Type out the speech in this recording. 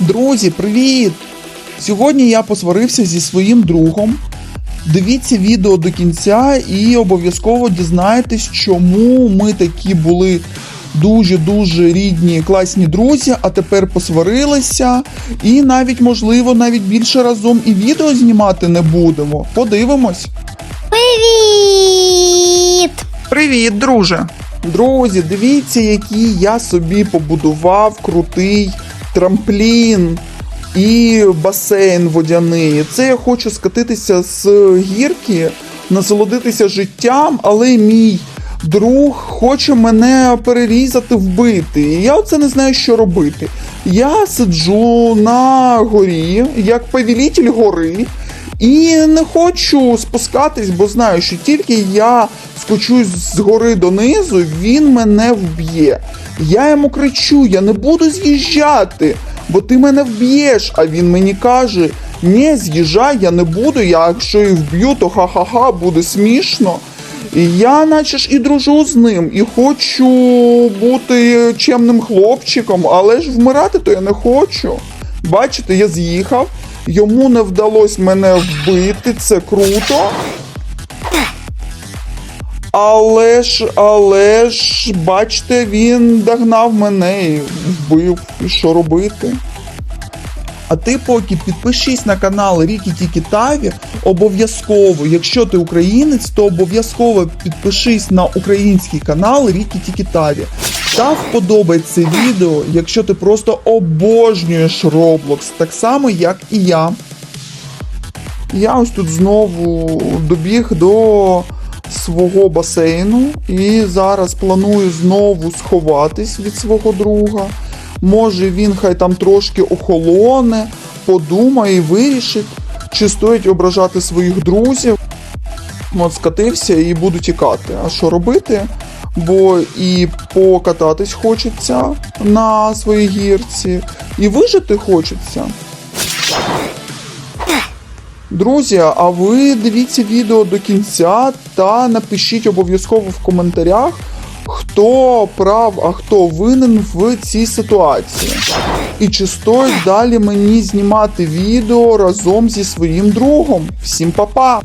Друзі, привіт! Сьогодні я посварився зі своїм другом. Дивіться відео до кінця і обов'язково дізнаєтесь, чому ми такі були дуже-дуже рідні, класні друзі, а тепер посварилися. І навіть, можливо, навіть більше разом і відео знімати не будемо. Подивимось. Привіт! Привіт, друже! Друзі, дивіться, який я собі побудував крутий трамплін і басейн водяний. Це я хочу скатитися з гірки, насолодитися життям, але мій друг хоче мене перерізати, вбити. І я оце не знаю, що робити. Я сиджу на горі, як повелітель гори. І не хочу спускатись, бо знаю, що тільки я скочусь з гори донизу, він мене вб'є. Я йому кричу: я не буду з'їжджати, бо ти мене вб'єш. А він мені каже: не, з'їжджай, я не буду. Я якщо і вб'ю, то ха-ха-ха, буде смішно. І я, наче ж, і дружу з ним, і хочу бути чемним хлопчиком, але ж вмирати то я не хочу. Бачите, я з'їхав, йому не вдалося мене вбити, це круто. Але ж, але ж, бачите, він догнав мене і вбив. І що робити? А ти поки підпишись на канал Рікі Тікі Таві. Обов'язково, якщо ти українець, то обов'язково підпишись на український канал Рікі Тікі Таві. Та вподобай це відео, якщо ти просто обожнюєш Roblox, так само, як і я. Я ось тут знову добіг до свого басейну і зараз планую знову сховатись від свого друга. Може він хай там трошки охолоне, подумає і вирішить, чи стоїть ображати своїх друзів. От скатився і буду тікати. А що робити? Бо і покататись хочеться на своїй гірці, і вижити хочеться. Друзі, а ви дивіться відео до кінця та напишіть обов'язково в коментарях, хто прав, а хто винен в цій ситуації. І чи стоїть далі мені знімати відео разом зі своїм другом. Всім па-па!